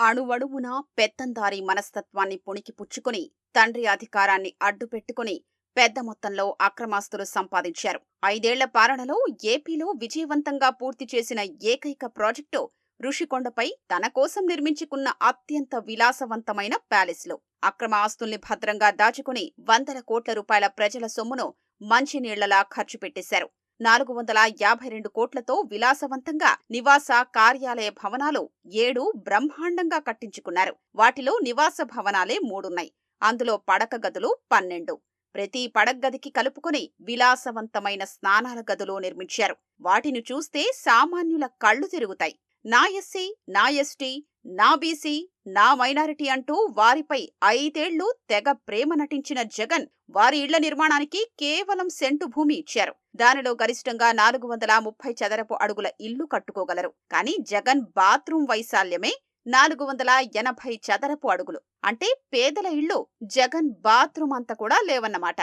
అణువణువున పెత్తందారి మనస్తత్వాన్ని పుణికి పుచ్చుకుని తండ్రి అధికారాన్ని అడ్డుపెట్టుకుని పెద్ద మొత్తంలో అక్రమాస్తులు సంపాదించారు. ఐదేళ్ళ పాలనలో ఏపీలో విజయవంతంగా పూర్తి చేసిన ఏకైక ప్రాజెక్టు ఋషికొండపై తన కోసం నిర్మించుకున్న అత్యంత విలాసవంతమైన ప్యాలెస్లు. అక్రమ ఆస్తుల్ని భద్రంగా దాచుకుని వందల కోట్ల రూపాయల ప్రజల సొమ్మును మంచినీళ్ళలా ఖర్చు పెట్టేశారు. నాలుగు వందల యాభై రెండు కోట్లతో విలాసవంతంగా నివాస కార్యాలయ భవనాలు ఏడు బ్రహ్మాండంగా కట్టించుకున్నారు. వాటిలో నివాస భవనాలే మూడున్నాయి. అందులో పడక గదులు పన్నెండు. ప్రతి పడగ్గదికి కలుపుకొని విలాసవంతమైన స్నానాల గదులు నిర్మించారు. వాటిని చూస్తే సామాన్యుల కళ్ళు తిరుగుతాయి. నా ఎస్సీ నా ఎస్టీ నా బీసీ నా మైనారిటీ అంటూ వారిపై ఐదేళ్ళు తెగ ప్రేమ నటించిన జగన్ వారి ఇళ్ళ నిర్మాణానికి కేవలం సెంటు భూమి ఇచ్చారు. దానిలో గరిష్టంగా నాలుగు వందల ముప్పై చదరపు అడుగుల ఇల్లు కట్టుకోగలరు. కానీ జగన్ బాత్రూం వైశాల్యమే నాలుగు వందల ఎనభై చదరపు అడుగులు. అంటే పేదల ఇళ్ళు జగన్ బాత్రూం అంత కూడా లేవన్నమాట.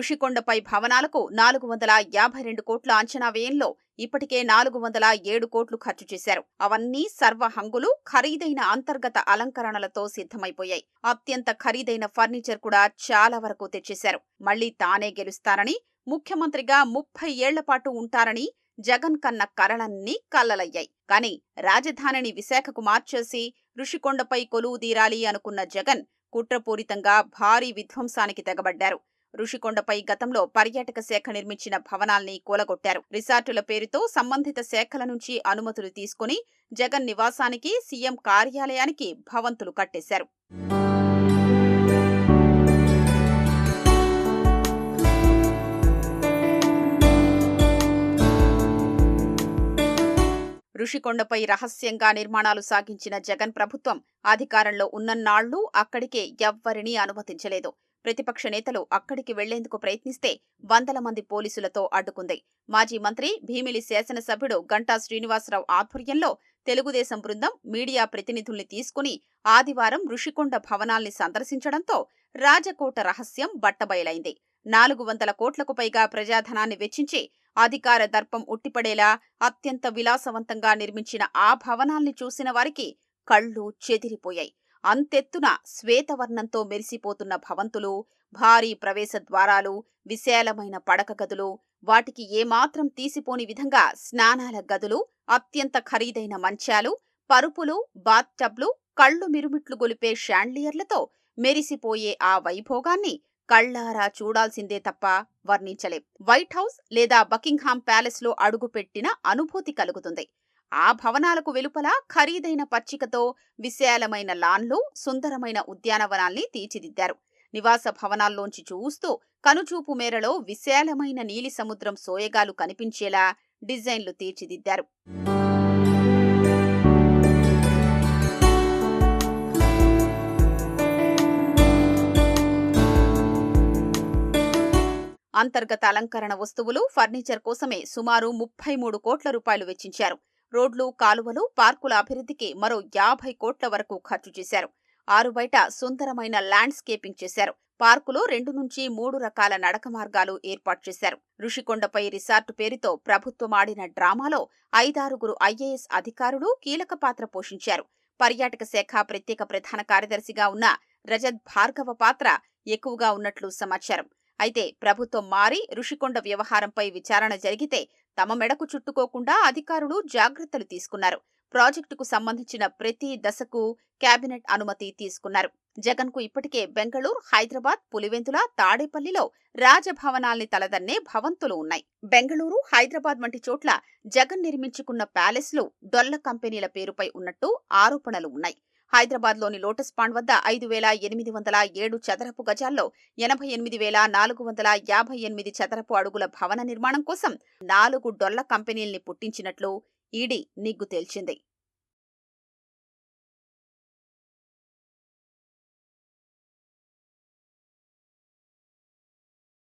ఋషికొండపై భవనాలకు నాలుగు వందల యాభై రెండు కోట్ల అంచనా వ్యయంలో ఇప్పటికే నాలుగు వందల ఏడు కోట్లు ఖర్చు చేశారు. అవన్నీ సర్వ హంగులు ఖరీదైన అంతర్గత అలంకరణలతో సిద్ధమైపోయాయి. అత్యంత ఖరీదైన ఫర్నిచర్ కూడా చాలా వరకు తెచ్చేశారు. మళ్ళీ తానే గెలుస్తానని ముఖ్యమంత్రిగా ముప్పై ఏళ్ళపాటు ఉంటారని జగన్ కన్న కలలన్నీ కల్లలయ్యాయి కానీ రాజధానిని విశాఖకు మార్చేసి ఋషికొండపై కొలువు తీరాలి అనుకున్న జగన్ కుట్రపూరితంగా భారీ విధ్వంసానికి తెగబడ్డారు. ఋషికొండపై గతంలో పర్యాటక శాఖ నిర్మించిన భవనాల్ని కూలగొట్టారు. రిసార్టుల పేరుతో సంబంధిత శాఖల నుంచి అనుమతులు తీసుకుని జగన్ నివాసానికి సీఎం కార్యాలయానికి భవంతులు కట్టేశారు. ఋషికొండపై రహస్యంగా నిర్మాణాలు సాగించిన జగన్ ప్రభుత్వం అధికారంలో ఉన్నన్నాళ్ళు అక్కడికే ఎవ్వరినీ అనుమతించలేదు. ప్రతిపక్ష నేతలు అక్కడికి వెళ్ళేందుకు ప్రయత్నిస్తే వందల మంది పోలీసులతో అడ్డుకుంది. మాజీ మంత్రి భీమిలి శాసనసభ్యుడు గంటా శ్రీనివాసరావు ఆధ్వర్యంలో తెలుగుదేశం బృందం మీడియా ప్రతినిధుల్ని తీసుకుని ఆదివారం ఋషికొండ భవనాల్ని సందర్శించడంతో రాజకోట రహస్యం బట్టబయలైంది. నాలుగు వందల కోట్లకు పైగా ప్రజాధనాన్ని వెచ్చించి అధికార దర్పం ఉట్టిపడేలా అత్యంత విలాసవంతంగా నిర్మించిన ఆ భవనాల్ని చూసిన వారికి కళ్ళు చెదిరిపోయాయి. అంతెత్తున శ్వేతవర్ణంతో మెరిసిపోతున్న భవంతులు భారీ ప్రవేశ ద్వారాలు విశాలమైన పడక గదులు వాటికి ఏమాత్రం తీసిపోని విధంగా స్నానాల గదులు అత్యంత ఖరీదైన మంచాలు పరుపులు బాత్టబ్లు కళ్ళు మిరుమిట్లు గొలిపే షాండ్లియర్లతో మెరిసిపోయే ఆ వైభోగాన్ని కళ్ళారా చూడాల్సిందే తప్ప వర్ణించలేం. వైట్ హౌస్ లేదా బకింగ్హామ్ ప్యాలెస్లో అడుగుపెట్టిన అనుభూతి కలుగుతుంది. ఆ భవనాలకు వెలుపల ఖరీదైన పచ్చికతో విశాలమైన లాన్లు సుందరమైన ఉద్యానవనాల్ని తీర్చిదిద్దారు. నివాస భవనాల్లోంచి చూస్తూ కనుచూపు మేరలో విశాలమైన నీలి సముద్రం సోయగాలు కనిపించేలా డిజైన్లు తీర్చిదిద్దారు. అంతర్గత అలంకరణ వస్తువులు ఫర్నిచర్ కోసమే సుమారు ముప్పై మూడు కోట్ల రూపాయలు వెచ్చించారు. రోడ్లు కాలువలు పార్కుల అభివృద్ధికి మరో యాభై కోట్ల వరకు ఖర్చు చేశారు. ఆరు బయట సుందరమైన ల్యాండ్స్కేపింగ్ చేశారు. పార్కులో రెండు నుంచి మూడు రకాల నడక మార్గాలు ఏర్పాటు చేశారు. ఋషికొండపై రిసార్టు పేరుతో ప్రభుత్వం ఆడిన డ్రామాలో ఐదారుగురు ఐఏఎస్ అధికారులు కీలక పాత్ర పోషించారు. పర్యాటక శాఖ ప్రత్యేక ప్రధాన కార్యదర్శిగా ఉన్న రజత్ భార్గవ పాత్ర ఎక్కువగా ఉన్నట్లు సమాచారం. అయితే ప్రభుత్వం మారి ఋషికొండ వ్యవహారంపై విచారణ జరిగితే తమ మెడకు చుట్టుకోకుండా అధికారులు జాగ్రత్తలు తీసుకున్నారు. ప్రాజెక్టుకు సంబంధించిన ప్రతి దశకు కేబినెట్ అనుమతి తీసుకున్నారు. జగన్కు ఇప్పటికే బెంగళూరు హైదరాబాద్ పులివెందుల తాడేపల్లిలో రాజభవనాల్ని తలదన్నే భవంతులు ఉన్నాయి. బెంగళూరు హైదరాబాద్ వంటి చోట్ల జగన్ నిర్మించుకున్న ప్యాలెస్లు డొల్ల కంపెనీల పేరుపై ఉన్నట్టు ఆరోపణలు ఉన్నాయి. హైదరాబాద్లోని లోటస్ పాండ్ వద్ద ఐదు వేల ఎనిమిది వందల ఏడు చదరపు గజాల్లో ఎనభై ఎనిమిది వేల నాలుగు వందల యాభై ఎనిమిది చదరపు అడుగుల భవన నిర్మాణం కోసం నాలుగు డొల్ల కంపెనీల్ని పుట్టించినట్లు ఈడీ నిగ్గు తేల్చింది.